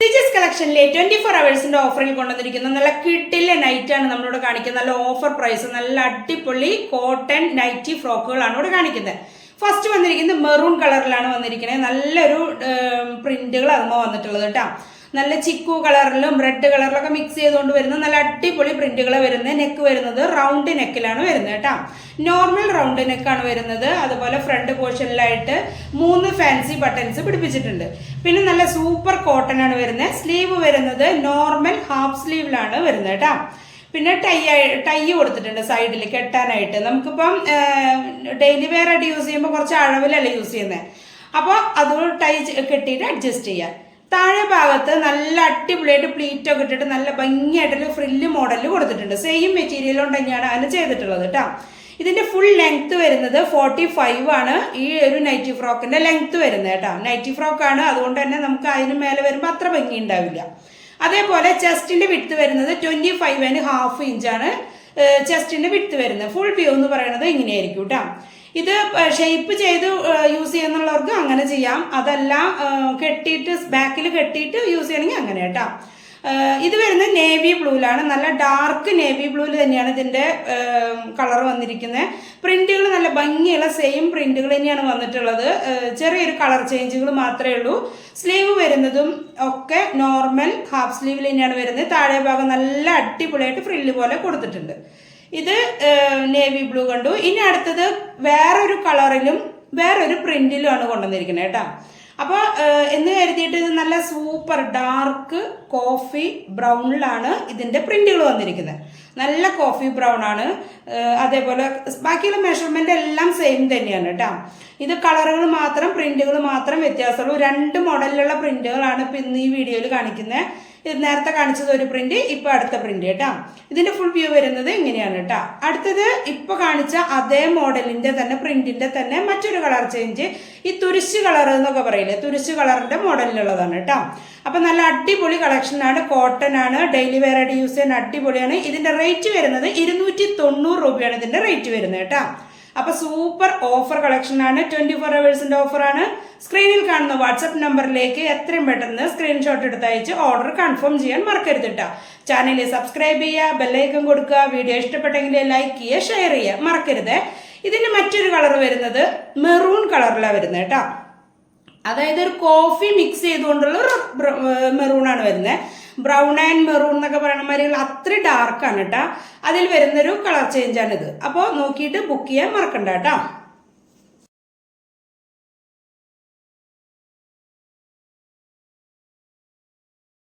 Teachers കളക്ഷനിലെ twenty four അവേഴ്സിന്റെ ഓഫറിൽ കൊണ്ടുവന്നിരിക്കുന്ന നല്ല കിട്ടിലെ നൈറ്റ് ആണ് നമ്മളിവിടെ കാണിക്കുന്നത്. നല്ല ഓഫർ പ്രൈസ് നല്ല അടിപൊളി കോട്ടൺ നൈറ്റി ഫ്രോക്കുകളാണ് ഇവിടെ കാണിക്കുന്നത്. ഫസ്റ്റ് വന്നിരിക്കുന്നത് മെറൂൺ കളറിലാണ് വന്നിരിക്കുന്നത്. നല്ലൊരു പ്രിന്റുകൾ അതുമ്പോൾ വന്നിട്ടുള്ളത് കേട്ടോ. നല്ല ചിക്കു കളറിലും റെഡ് കളറിലൊക്കെ മിക്സ് ചെയ്തുകൊണ്ട് വരുന്ന നല്ല അടിപൊളി പ്രിന്റുകൾ വരുന്നത്. നെക്ക് വരുന്നത് റൗണ്ട് നെക്കിലാണ് വരുന്നത് കേട്ടോ. നോർമൽ റൗണ്ട് നെക്കാണ് വരുന്നത്. അതുപോലെ ഫ്രണ്ട് പോർഷനിലായിട്ട് മൂന്ന് ഫാൻസി ബട്ടൺസ് പിടിപ്പിച്ചിട്ടുണ്ട്. പിന്നെ നല്ല സൂപ്പർ കോട്ടൺ ആണ് വരുന്നത്. സ്ലീവ് വരുന്നത് നോർമൽ ഹാഫ് സ്ലീവിലാണ് വരുന്നത് കേട്ടോ. പിന്നെ ടൈ ടൈ കൊടുത്തിട്ടുണ്ട് സൈഡിൽ കെട്ടാനായിട്ട്. നമുക്കിപ്പം ഡെയിലി വെയർ ആയിട്ട് യൂസ് ചെയ്യുമ്പോൾ കുറച്ച് അഴവിലല്ല യൂസ് ചെയ്യുന്നത് അപ്പോൾ അത് ടൈ കെട്ടിയിട്ട് അഡ്ജസ്റ്റ് ചെയ്യാം. താഴെ ഭാഗത്ത് നല്ല അടിപൊളിയായിട്ട് പ്ലീറ്റ് ഒക്കെ ഇട്ടിട്ട് നല്ല ഭംഗിയായിട്ടൊരു ഫ്രില്ല് മോഡലിൽ കൊടുത്തിട്ടുണ്ട്. സെയിം മെറ്റീരിയൽ കൊണ്ട് തന്നെയാണ് അതിന് ചെയ്തിട്ടുള്ളത് കേട്ടോ ഇതിന്റെ ഫുൾ ലെങ്ത് വരുന്നത് ഫോർട്ടി ഫൈവ് ആണ്. ഈ ഒരു നൈറ്റി ഫ്രോക്കിന്റെ ലെങ്ത് വരുന്നത് കേട്ടോ നൈറ്റി ഫ്രോക്ക് ആണ്. അതുകൊണ്ട് തന്നെ നമുക്ക് അതിന് മേലെ വരുമ്പോൾ അത്ര ഭംഗി ഉണ്ടാവില്ല. അതേപോലെ ചെസ്റ്റിന്റെ വിട്ട് വരുന്നത് ട്വന്റി ഫൈവ് ആൻഡ് ഹാഫ് ഇഞ്ചാണ് ചെസ്റ്റിന്റെ വിട്ട് വരുന്നത്. ഫുൾ വ്യൂ എന്ന് പറയുന്നത് ഇങ്ങനെയായിരിക്കും കേട്ടോ ഇത് ഷേപ്പ് ചെയ്ത് യൂസ് ചെയ്യുന്നുള്ളവർക്ക് അങ്ങനെ ചെയ്യാം. അതല്ല കെട്ടിയിട്ട് ബാക്കിൽ കെട്ടിയിട്ട് യൂസ് ചെയ്യണമെങ്കിൽ അങ്ങനെ കേട്ടോ. ഇത് വരുന്നത് നേവി ബ്ലൂവിലാണ് നല്ല ഡാർക്ക് നേവി ബ്ലൂവിൽ തന്നെയാണ് ഇതിന്റെ കളർ വന്നിരിക്കുന്നത് പ്രിന്റുകൾ നല്ല ഭംഗിയുള്ള സെയിം പ്രിന്റുകൾ തന്നെയാണ് വന്നിട്ടുള്ളത്. ചെറിയൊരു കളർ ചേഞ്ചുകൾ മാത്രമേ ഉള്ളൂ. സ്ലീവ് വരുന്നതും ഒക്കെ നോർമൽ ഹാഫ് സ്ലീവിൽ തന്നെയാണ് വരുന്നത്. താഴെ ഭാഗം നല്ല അടിപൊളിയായിട്ട് ഫ്രില്ല് പോലെ കൊടുത്തിട്ടുണ്ട്. ഇത് നേവി ബ്ലൂ കണ്ടു. ഇനി അടുത്തത് വേറൊരു കളറിലും വേറൊരു പ്രിന്റിലുമാണ് കൊണ്ടുവന്നിരിക്കുന്നത് കേട്ടോ. അപ്പോൾ എന്ന് കരുതിയിട്ട് ഇത് നല്ല സൂപ്പർ ഡാർക്ക് കോഫി ബ്രൗണിലാണ് ഇതിന്റെ പ്രിന്റുകൾ വന്നിരിക്കുന്നത്. നല്ല കോഫി ബ്രൗൺ ആണ് അതേപോലെ ബാക്കിയുള്ള മെഷർമെന്റ് എല്ലാം സെയിം തന്നെയാണ് കേട്ടോ. ഇത് കളറുകൾ മാത്രം പ്രിന്റുകൾ മാത്രം വ്യത്യാസമുള്ളൂ. രണ്ട് മോഡലിലുള്ള പ്രിന്റുകളാണ് ഇപ്പം ഇന്ന് ഈ വീഡിയോയിൽ കാണിക്കുന്നത് ഇത് നേരത്തെ കാണിച്ചത് ഒരു പ്രിന്റ് ഇപ്പൊ അടുത്ത പ്രിന്റ് കേട്ടോ. ഇതിന്റെ ഫുൾ വ്യൂ വരുന്നത് ഇങ്ങനെയാണ് കേട്ടോ. അടുത്തത് ഇപ്പൊ കാണിച്ച അതേ മോഡലിന്റെ തന്നെ പ്രിന്റിന്റെ തന്നെ മറ്റൊരു കളർ ചേഞ്ച് ഈ തുരിശ് കളർ എന്നൊക്കെ പറയില്ലേ? തുരിശ് കളറിന്റെ മോഡലിലുള്ളതാണ് കേട്ടോ. അപ്പൊ നല്ല അടിപൊളി കളക്ഷനാണ് കോട്ടൺ ആണ് ഡെയിലി വെയർ ആയിട്ട് യൂസ് ചെയ്യുന്ന അടിപൊളിയാണ്. ഇതിന്റെ റേറ്റ് വരുന്നത് ഇരുന്നൂറ്റി തൊണ്ണൂറ് രൂപയാണ് ഇതിന്റെ റേറ്റ് വരുന്നത് കേട്ടോ. അപ്പൊ സൂപ്പർ ഓഫർ കളക്ഷൻ ആണ്. ട്വന്റി ഫോർ ഓഫർ ആണ്. സ്ക്രീനിൽ കാണുന്ന വാട്സപ്പ് നമ്പറിലേക്ക് എത്രയും പെട്ടെന്ന് സ്ക്രീൻഷോട്ട് എടുത്ത് അയച്ച് ഓർഡർ കൺഫേം ചെയ്യാൻ മറക്കരുത് കേട്ടോ ചാനൽ സബ്സ്ക്രൈബ് ചെയ്യുക ബെല്ലൈക്കൺ കൊടുക്കുക വീഡിയോ ഇഷ്ടപ്പെട്ടെങ്കിൽ ലൈക്ക് ചെയ്യുക ഷെയർ ചെയ്യുക മറക്കരുത്. ഇതിന്റെ മറ്റൊരു കളർ വരുന്നത് മെറൂൺ കളറിലാണ് വരുന്നത് കേട്ടോ അതായത് ഒരു കോഫി മിക്സ് ചെയ്തുകൊണ്ടുള്ള മെറൂൺ ആണ് വരുന്നത്. ബ്രൗൺ ആൻഡ് മെറൂൺ എന്നൊക്കെ പറയുന്ന മാതിരി അത്ര ഡാർക്കാണ് കേട്ടോ അതിൽ വരുന്നൊരു കളർ ചേഞ്ചാണിത് അപ്പോൾ നോക്കിയിട്ട് ബുക്ക് ചെയ്യാൻ മറക്കണ്ട കേട്ടോ